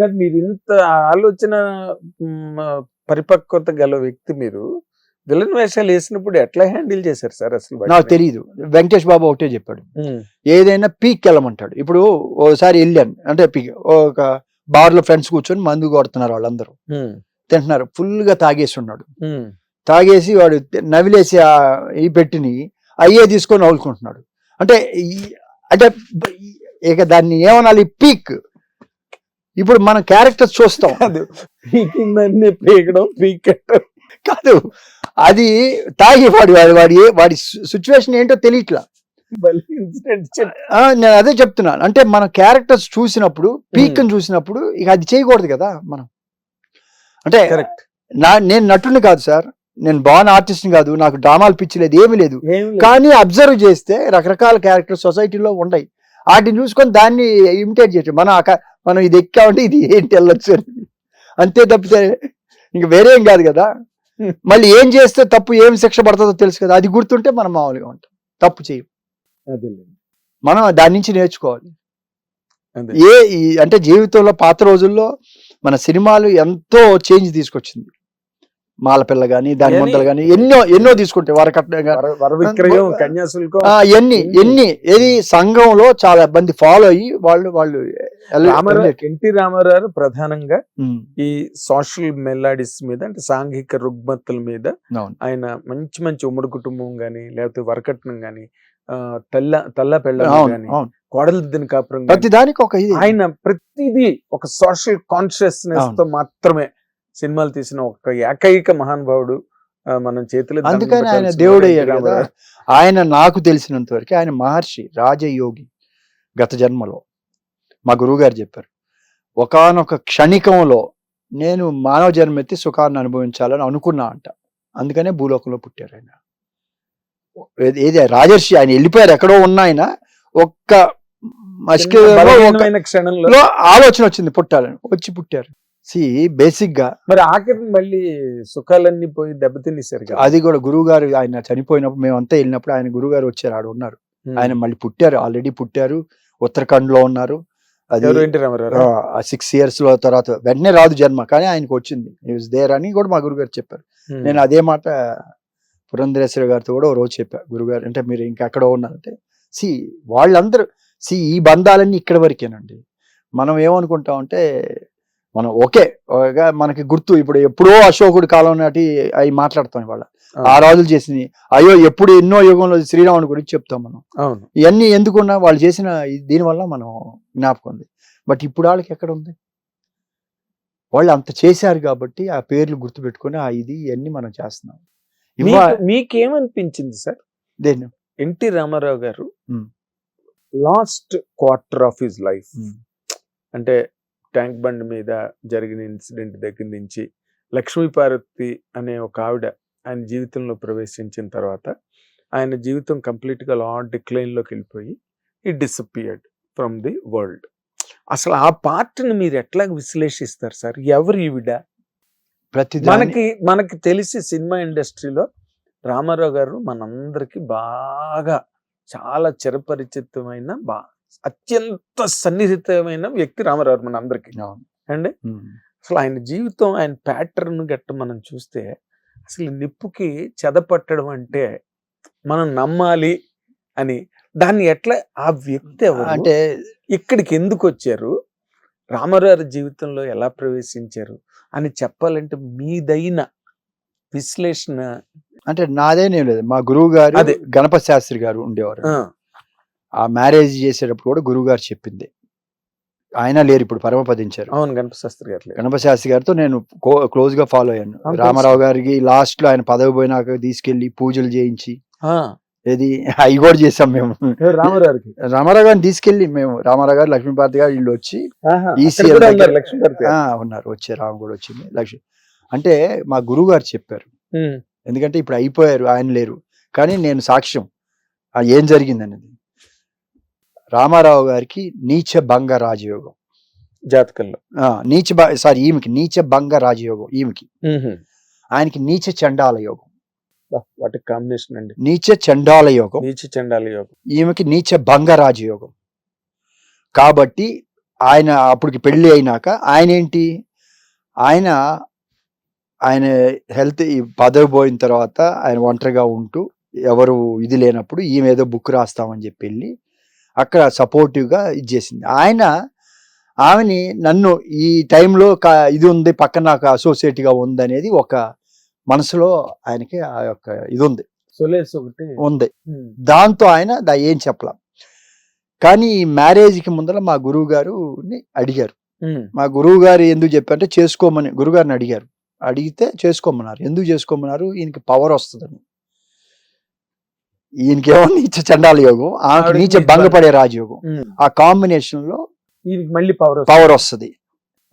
కాదు మీరు ఇంత ఆలోచన పరిపక్వత గల వ్యక్తి మీరు. విలన్ వేషాలు వేసినప్పుడు ఎట్లా హ్యాండిల్ చేశారు సార్ అసలు నాకు? తెలియదు వెంకటేష్ బాబు ఒకటే చెప్పాడు. ఏదైనా పీక్ వెళ్ళమంటాడు. ఇప్పుడు ఓసారి వెళ్ళాను. అంటే పీక్ ఒక బార్లో ఫ్రెండ్స్ కూర్చొని మందు కొడుతున్నారు వాళ్ళందరూ. తింటున్నారు. ఫుల్గా తాగేసి ఉన్నాడు. తాగేసి వాడు నవిలేసి ఆ ఈ పెట్టిని అయ్యే తీసుకొని నవ్వులుకుంటున్నాడు అంటే అంటే ఇక దాన్ని ఏమనాలి? పీక్. ఇప్పుడు మనం క్యారెక్టర్స్ చూస్తాం. కాదు పీకిందన్నీ పీకడం పీకట్టడం. కాదు అది తాగి వాడి వాడి వాడి వాడి సిచ్యువేషన్ ఏంటో తెలియట్లా. నేను అదే చెప్తున్నాను. అంటే మన క్యారెక్టర్స్ చూసినప్పుడు పీక్ చూసినప్పుడు ఇక అది చేయకూడదు కదా మనం. అంటే కరెక్ట్ నా నేను నటుని కాదు సార్. నేను బాగున్న ఆర్టిస్ట్ని కాదు. నాకు డ్రామాలు పిచ్చలేదు ఏమీ లేదు. ఏం లేదు. కానీ అబ్జర్వ్ చేస్తే రకరకాల క్యారెక్టర్స్ సొసైటీలో ఉన్నాయి వాటిని చూసుకొని దాన్ని ఇమిటేట్ చేయటం మనం మనం ఇది ఎక్కామంటే ఇది ఏంటి వెళ్ళొచ్చు అంతే తప్పితే ఇంక వేరే ఏం కాదు కదా. మళ్ళీ ఏం చేస్తే తప్పు ఏం శిక్ష పడుతుందో తెలుసు కదా. అది గుర్తుంటే మనం మామూలుగా ఉంటాం. తప్పు చేయం. మనం దాని నుంచి నేర్చుకోవాలి. ఏ అంటే జీవితంలో పాత రోజుల్లో మన సినిమాలు ఎంతో చేంజ్ తీసుకొచ్చింది. మాలపిల్ల గాని దాని కానీ- ముందలు గాని ఎన్నో ఎన్నో తీసుకుంటాయి వరకట్న కన్యాశుల్కం. ఆ, ఎన్ని ఎన్ని ఏది సంఘంలో చాలా మంది ఫాలో అయ్యి వాళ్ళు వాళ్ళు. ఎన్టీ రామారావు ప్రధానంగా ఈ సోషల్ మెలాడిస్ మీద అంటే సాంఘిక రుగ్మతల మీద ఆయన మంచి మంచి ఉమ్మడి కుటుంబం గాని లేకపోతే వరకట్నం గాని ఆ, తెల్ల తెల్ల పెళ్ళ గాని కోడలిద్దిన కాపురం ప్రతి దానికి ఒక ఇది. ఆయన ప్రతిదీ ఒక సోషల్ కాన్షియస్నెస్. తో మాత్రమే సినిమాలు తీసిన ఒక ఏకైక మహానుభావుడు మనం చేతులు అందుకని ఆయన దేవుడు అయ్యాడు కదా. ఆయన నాకు తెలిసినంత వరకు ఆయన మహర్షి రాజయోగి గత జన్మలో మా గురువు గారు చెప్పారు ఒకానొక క్షణికంలో నేను మానవ జన్మ ఎత్తి సుఖాన్ని అనుభవించాలని అనుకున్నా అంట. అందుకనే భూలోకంలో పుట్టారు ఆయన. ఏది- రాజర్షి ఆయన వెళ్ళిపోయారు ఎక్కడో ఉన్న ఆయన ఒక్క క్షణంలో ఆలోచన వచ్చింది పుట్టాలని వచ్చి పుట్టారు. సి బేసిక్గా మరి ఆఖరిని మళ్ళీ సుఖాలన్నీ పోయి దెబ్బతినేశారు కదా. అది కూడా గురువు గారు ఆయన చనిపోయినప్పుడు మేమంతా వెళ్ళినప్పుడు ఆయన గురువు గారు వచ్చారు ఆడ ఉన్నారు. ఆయన మళ్ళీ పుట్టారు ఆల్రెడీ పుట్టారు ఉత్తరాఖండ్లో ఉన్నారు. అది సిక్స్ ఇయర్స్లో తర్వాత వెంటనే రాదు జన్మ కానీ ఆయనకు వచ్చింది. దేర్ అని కూడా మా గురుగారు చెప్పారు. నేను అదే మాట పురంధరేశ్వర గారితో కూడా ఓ రోజు చెప్పా. గురుగారు అంటే మీరు ఇంకెక్కడ ఉన్నారంటే సి వాళ్ళందరూ సి ఈ బంధాలన్నీ ఇక్కడ వరకేనండి. మనం ఏమనుకుంటాం అంటే మనం ఓకే మనకి గుర్తు. ఇప్పుడు ఎప్పుడో అశోకుడి కాలం నాటి అవి మాట్లాడతాం ఇవాళ. ఆ. రాజులు చేసింది. అయ్యో ఎప్పుడు ఎన్నో యుగంలో శ్రీరాముడి గురించి చెప్తాం మనం. ఇవన్నీ ఎందుకున్నా వాళ్ళు చేసిన దీనివల్ల మనం జ్ఞాపకం ఉంది. బట్ ఇప్పుడు వాళ్ళకి ఎక్కడ ఉంది? వాళ్ళు అంత చేశారు కాబట్టి ఆ పేర్లు గుర్తుపెట్టుకొని ఆ ఇది ఇవన్నీ మనం చేస్తున్నాం. మీకేమనిపించింది సార్? దేన్ని? ఎన్టీ రామారావు గారు. Last quarter of his life. అంటే ట్యాంక్ బండ్ మీద జరిగిన ఇన్సిడెంట్ దగ్గర నుంచి లక్ష్మీపార్వతి అనే ఒక ఆవిడ ఆయన జీవితంలో ప్రవేశించిన తర్వాత ఆయన జీవితం కంప్లీట్గా లా డిక్లైన్లోకి వెళ్ళిపోయి ఈ డిసపియర్డ్ ఫ్రమ్ ది వరల్డ్ అసలు ఆ పార్ట్ని మీరు ఎట్లా విశ్లేషిస్తారు సార్? ఎవరు ఈవిడ? ప్రతి మనకి మనకి తెలిసి సినిమా ఇండస్ట్రీలో రామారావు గారు మనందరికి బాగా చాలా చిరపరిచితమైన బా అత్యంత సన్నిహితమైన వ్యక్తి రామారావు మన అందరికి. అండి. అసలు ఆయన జీవితం ఆయన ప్యాటర్న్ గట్ట మనం చూస్తే అసలు నిప్పుకి చెదపట్టడం అంటే మనం నమ్మాలి అని. దాన్ని ఎట్లా ఆ వ్యక్తి ఎవరు? అంటే ఇక్కడికి ఎందుకు వచ్చారు? రామారావు జీవితంలో ఎలా ప్రవేశించారు? అని చెప్పాలంటే మీదైన విశ్లేషణ అంటే నాదేనేం లేదు. మా గురువు గారు అదే. గణపతి శాస్త్రి గారు ఉండేవారు. ఆ, మ్యారేజ్ చేసేటప్పుడు కూడా గురువు గారు చెప్పింది. ఆయన లేరు ఇప్పుడు పరమపదించారు. అవును గణపతి శాస్త్రి గారు లేరు. గణపతి శాస్త్రి గారితో నేను క్లోజ్గా ఫాలో అయ్యాను. రామారావు గారికి లాస్ట్లో ఆయన పదవి పోయినాక తీసుకెళ్ళి పూజలు చేయించి ఏది అవి కూడా చేసాం మేము. ఎవరు? రామారావు గారిని తీసుకెళ్ళి మేము రామారావు గారు లక్ష్మీపార్తి గారు వీళ్ళు వచ్చి ఉన్నారు వచ్చే రామ కూడా వచ్చింది. లక్ష్మి అంటే మా గురువు గారు చెప్పారు ఎందుకంటే ఇప్పుడు అయిపోయారు ఆయన లేరు. కానీ నేను సాక్ష్యం. ఏం జరిగింది అనేది రామారావు గారికి నీచ భంగ రాజయోగం. జాతకంలో. నీచ సారీ ఈమెకి నీచ భంగ రాజయోగం ఈమెకి. ఆయనకి నీచ చండాల యోగం. వాటి కాంబినేషన్ అండి. నీచ చండాల యోగం. నీచి చండాల యోగం. ఈమెకి నీచ భంగ రాజయోగం. కాబట్టి ఆయన అప్పటికి పెళ్ళి అయినాక ఆయన ఏంటి ఆయన ఆయన హెల్త్ ఈ పదవి పోయిన తర్వాత ఆయన ఒంటరిగా ఉంటూ ఎవరు ఇది లేనప్పుడు ఈమె ఏదో బుక్ రాస్తామని చెప్పి వెళ్ళి అక్కడ సపోర్టివ్గా ఇది చేసింది. ఆయన ఆమెని నన్ను ఈ టైంలో క- ఇది ఉంది పక్కన నాకు అసోసియేట్గా ఉంది అనేది ఒక మనసులో ఆయనకి ఆ యొక్క ఇది ఉంది. ఒకటి. ఉంది. దాంతో ఆయన దా ఏం చెప్పలా. కానీ ఈ మ్యారేజ్కి ముందర మా గురువు గారుని అడిగారు మా గురువు గారు ఎందుకు చెప్పారంటే చేసుకోమని. గురుగారిని అడిగారు. అడిగితే చేసుకోమన్నారు. ఎందుకు చేసుకోమన్నారు? ఈయనకి పవర్ వస్తుందని. ఈయనకేమో నీచ చండాల యోగం ఆమెకి నీచ భంగపడే రాజయోగం. ఆ కాంబినేషన్లో మళ్ళీ పవర్ పవర్ వస్తుంది.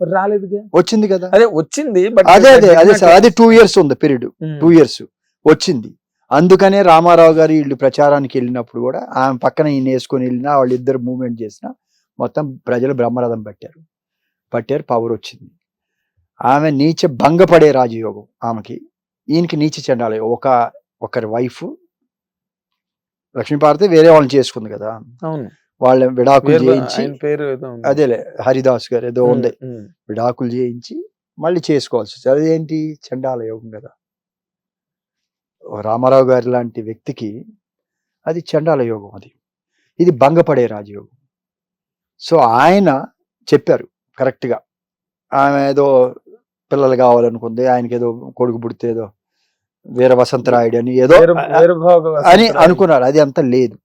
రాలేదుగా? వచ్చింది కదా? అదే వచ్చింది అదే అదే అదే సార్ అది టూ ఇయర్స్ ఉంది పీరియడ్ టూ ఇయర్స్ వచ్చింది. అందుకనే రామారావు గారు వీళ్ళు ప్రచారానికి వెళ్ళినప్పుడు కూడా ఆమె పక్కన ఈయన వేసుకొని వెళ్ళినా వాళ్ళు ఇద్దరు మూవ్మెంట్ చేసినా మొత్తం ప్రజలు బ్రహ్మరథం పట్టారు. పట్టారు పవర్ వచ్చింది. ఆమె నీచ భంగపడే రాజయోగం ఆమెకి. ఈయనకి నీచ చెండాలి ఒక ఒకరి వైఫ్ లక్ష్మీపార్వతి వేరే వాళ్ళని చేసుకుంది కదా. అవును. వాళ్ళ విడాకులు చేయించి పేరు. అదేలే హరిదాస్ గారు ఏదో ఉంది. విడాకులు చేయించి మళ్ళీ చేసుకోవాల్సి వస్తుంది. అదేంటి? చండాల యోగం కదా. రామారావు గారి లాంటి వ్యక్తికి అది చండాల యోగం అది. ఇది భంగపడే రాజయోగం. సో ఆయన చెప్పారు కరెక్ట్గా. ఆమె ఏదో పిల్లలు కావాలనుకుంది ఆయనకి ఏదో కొడుకు పుడితే ఏదో వీర వసంతరాయుడు అని ఏదో అని. అనుకున్నారు అది అంత లేదు.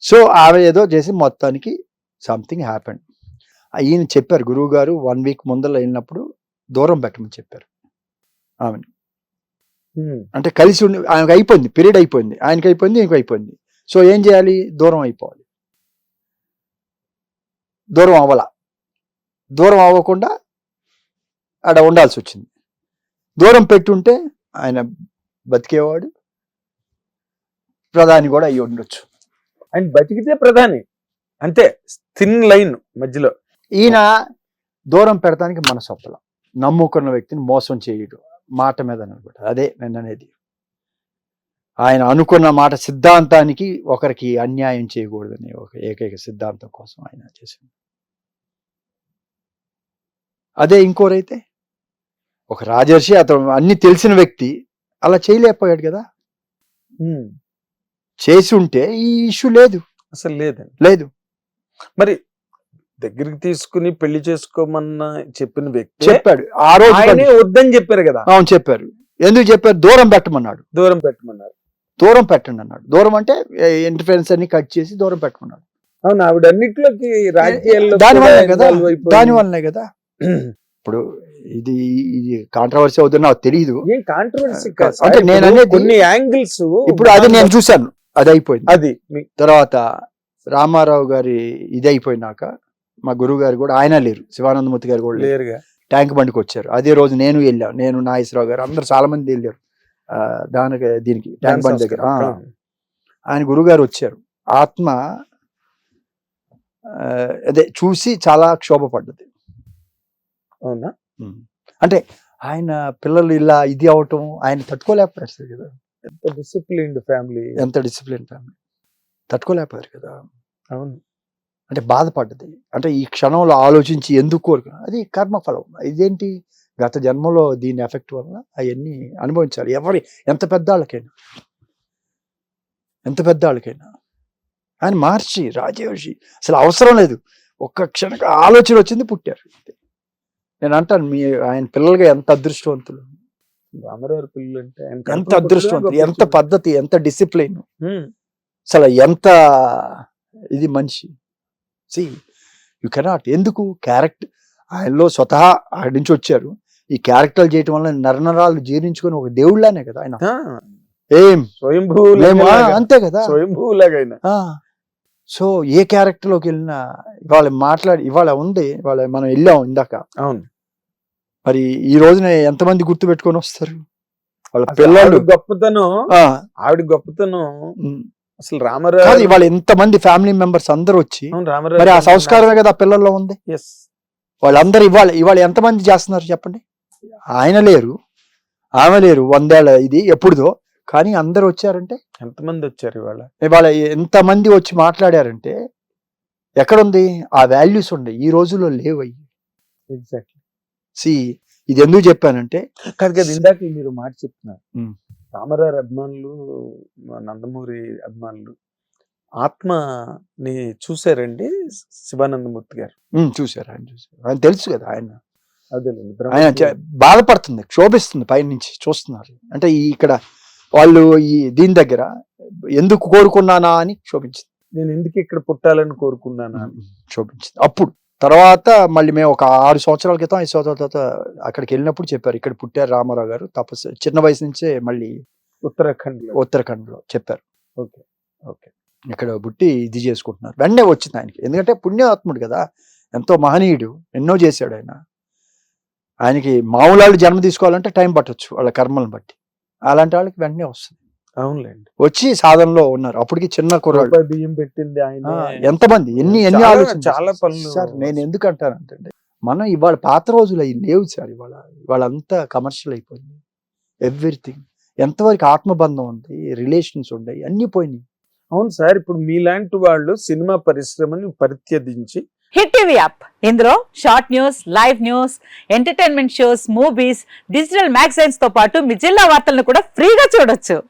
సో ఆమె ఏదో చేసి మొత్తానికి సంథింగ్ హ్యాపెండ్ ఈయన చెప్పారు గురువు గారు వన్ వీక్ ముందర వెళ్ళినప్పుడు దూరం పెట్టమని చెప్పారు ఆమెను. అంటే కలిసి ఉండి ఆమెకు అయిపోయింది పీరియడ్ అయిపోయింది. ఆయనకి అయిపోయింది ఈయనకి అయిపోయింది. సో ఏం చేయాలి? దూరం అయిపోవాలి. దూరం అవ్వాల. దూరం అవ్వకుండా ఆడ ఉండాల్సి వచ్చింది. దూరం పెట్టుంటే ఆయన బతికేవాడు ప్రధాని కూడా అయ్యి ఉండొచ్చు. ఆయన బతికితే ప్రధాని. అంతే థిన్ లైన్ మధ్యలో. ఈయన దూరం పెడతానికి మనసు ఒప్పల. నమ్ముకున్న వ్యక్తిని మోసం చేయడు. మాట మీద అనమాట అదే నేను అనేది. ఆయన అనుకున్న మాట సిద్ధాంతానికి ఒకరికి అన్యాయం చేయకూడదని ఒక ఏకైక సిద్ధాంతం కోసం ఆయన చేసింది. అదే ఇంకోరైతే ఒక రాజర్షి అతను అన్ని తెలిసిన వ్యక్తి అలా చేయలేకపోయాడు కదా? చేసి ఉంటే ఈ ఇష్యూ లేదు. అసలు లేదండి. లేదు. మరి దగ్గరికి తీసుకుని పెళ్ళి చేసుకోమన్న చెప్పిన వ్యక్తి చెప్పాడు. ఆ రోజు ఆయనే వద్దని చెప్పారు కదా? అవును చెప్పారు. ఎందుకు చెప్పారు? దూరం పెట్టమన్నాడు. దూరం పెట్టమన్నారు. దూరం పెట్టండి అన్నాడు. దూరం అంటే ఇంటర్ఫరెన్స్ అన్ని కట్ చేసి దూరం పెట్టమన్నాడు. అవును ఆవిడ అన్నిట్లోకి రాజకీయాల్లో దాని కూడా వల్లనే కదా? involve అయిపోయింది. దాని వల్లనే కదా? ఇప్పుడు ఇది ఇది కాంట్రవర్సీ అవుతుంది నాకు తెలియదు ఏం కాంట్రవర్సీ అంటే నేను అనేది- కొన్ని యాంగిల్స్ ఇప్పుడు అది నేను చూశాను. అది అయిపోయింది. అది తర్వాత రామారావు గారి ఇది అయిపోయినాక మా గురువు గారు కూడా ఆయన లేరు. శివానందమూర్తి గారు కూడా లేరు. ట్యాంక్ బండికి వచ్చారు. అదే రోజు నేను వెళ్ళాను. నేను నాగేశ్వరరావు గారు అందరు చాలా మంది వెళ్ళారు. దానికి దీనికి ట్యాంక్ బండి దగ్గర. ఆయన గురుగారు వచ్చారు. ఆత్మ ఆ, అదే చూసి చాలా క్షోభపడ్డది. అవునా? అంటే ఆయన పిల్లలు ఇలా ఇది అవటం ఆయన తట్టుకోలేకపోయారు కదా. ఎంత డిసిప్లిన్డ్ ఫ్యామిలీ. ఎంత డిసిప్లిన్ ఫ్యామిలీ. తట్టుకోలేకపోయారు కదా. అవును. అంటే బాధపడ్డది. అంటే ఈ క్షణంలో ఆలోచించి ఎందుకు కోరుకు అది కర్మఫలం ఇదేంటి? గత జన్మలో దీని ఎఫెక్ట్ వల్ల అవన్నీ అనుభవించాలి. ఎవరి ఎంత పెద్దాళ్ళకైనా ఎంత పెద్దాళ్ళకైనా ఆయన మార్చి రాజయోషి. అసలు అవసరం లేదు. ఒక్క క్షణ ఆలోచన వచ్చింది పుట్టారు. నేను అంటాను మీ ఆయన పిల్లలుగా ఎంత అదృష్టవంతులు? రామరావు పిల్లలు అంటే ఎంత అదృష్టవంతులు ఎంత పద్ధతి ఎంత డిసిప్లిన్? అసలు ఎంత ఇది మనిషి? సి యు కెనాట్ ఎందుకు? క్యారెక్టర్ ఆయనలో స్వతహా అక్కడి నుంచి వచ్చారు. ఈ క్యారెక్టర్లు చేయటం వల్ల నరనరాలు జీర్ణించుకొని ఒక దేవుళ్ళనే కదా ఆయన. ఏం? స్వయంభూ అంతే కదా? స్వయంభూలాగా ఆయన. ఆ. సో ఏ క్యారెక్టర్లోకి వెళ్ళినా ఇవాళ మాట్లాడి ఇవాళ ఉంది ఇవాళ మనం వెళ్ళాం ఇందాక. అవును. మరి ఈ రోజున ఎంతమంది గుర్తు పెట్టుకొని వస్తారు? వాళ్ళ పిల్లలు. గొప్పతనం ఆవిడ గొప్పతనం. అసలు రామరావు ఇవాళ ఎంతమంది ఫ్యామిలీ మెంబర్స్ అందరూ వచ్చి మరి ఆ సంస్కారమే కదా పిల్లల్లో ఉంది? Yes. వాళ్ళందరూ ఇవాళ ఇవాళ ఎంతమంది చేస్తున్నారు చెప్పండి? ఆయన లేరు ఆమె లేరు వందేళ్ళ ఇది ఎప్పుడుదో. కానీ అందరు వచ్చారంటే? ఎంతమంది వచ్చారు ఇవాళ? ఇవాళ ఎంతమంది వచ్చి మాట్లాడారంటే ఎక్కడుంది? ఆ వాల్యూస్ ఉండే ఈ రోజుల్లో లేవు అయ్యి ఎగ్జాక్ట్లీ సి ఇది ఎందుకు చెప్పానంటే కాదు కదా ఇందాక మీరు మాట చెప్తున్నారు. రామరారు అభిమానులు నందమూరి అభిమానులు ఆత్మని చూసారండి శివానందమూర్తి గారు? చూశారు ఆయన చూశారు. ఆయన తెలుసు కదా ఆయన. ఆయన బాధపడుతుంది క్షోభిస్తుంది పైనుంచి చూస్తున్నారు. అంటే ఈ ఇక్కడ వాళ్ళు ఈ దీని దగ్గర ఎందుకు కోరుకున్నానా అని క్షోభించింది. నేను ఎందుకు ఇక్కడ పుట్టాలని కోరుకున్నాను? క్షోభించింది. అప్పుడు తర్వాత మళ్ళీ మేము ఒక ఆరు సంవత్సరాల క్రితం ఐదు సంవత్సరాల తర్వాత అక్కడికి వెళ్ళినప్పుడు చెప్పారు. ఇక్కడ పుట్టారు రామారావు గారు. తపస్సు చిన్న వయసు నుంచే మళ్ళీ ఉత్తరాఖండ్లో ఉత్తరాఖండ్లో చెప్పారు. Okay okay. ఇక్కడ పుట్టి ఇది చేసుకుంటున్నారు. వెంటనే వచ్చింది ఆయనకి. ఎందుకంటే పుణ్యాత్ముడు కదా. ఎంతో మహనీయుడు. ఎన్నో చేశాడు ఆయన. ఆయనకి మామూలు జన్మ తీసుకోవాలంటే టైం పట్టొచ్చు. వాళ్ళ కర్మలను బట్టి. అలాంటి వాళ్ళకి వెంటనే వస్తుంది. అవునులేండి. వచ్చి సాధనలో ఉన్నారు. అప్పటికి చిన్న కుర్రాడు. బియ్యం పెట్టింది ఆయన. ఎంతమంది? ఎన్ని ఎన్ని ఆలోచన చాలా పనులు. సార్ నేను ఎందుకు అంటానంటే మనం ఇవాళ పాత రోజులు అవి లేవు సార్ ఇవాళ. వాళ్ళంతా కమర్షియల్ అయిపోయింది. ఎవ్రీథింగ్ ఎంతవరకు ఆత్మబంధం ఉంది రిలేషన్స్ ఉన్నాయి అన్ని పోయినాయి. అవును సార్ ఇప్పుడు మీలాంటి వాళ్ళు సినిమా పరిశ్రమని పరిత్యజించి హిట్ టీవీ యాప్ ఇందులో short news live news entertainment shows movies digital మ్యాగజైన్స్తో పాటు మీ జిల్లా వార్తలను కూడా ఫ్రీగా చూడొచ్చు.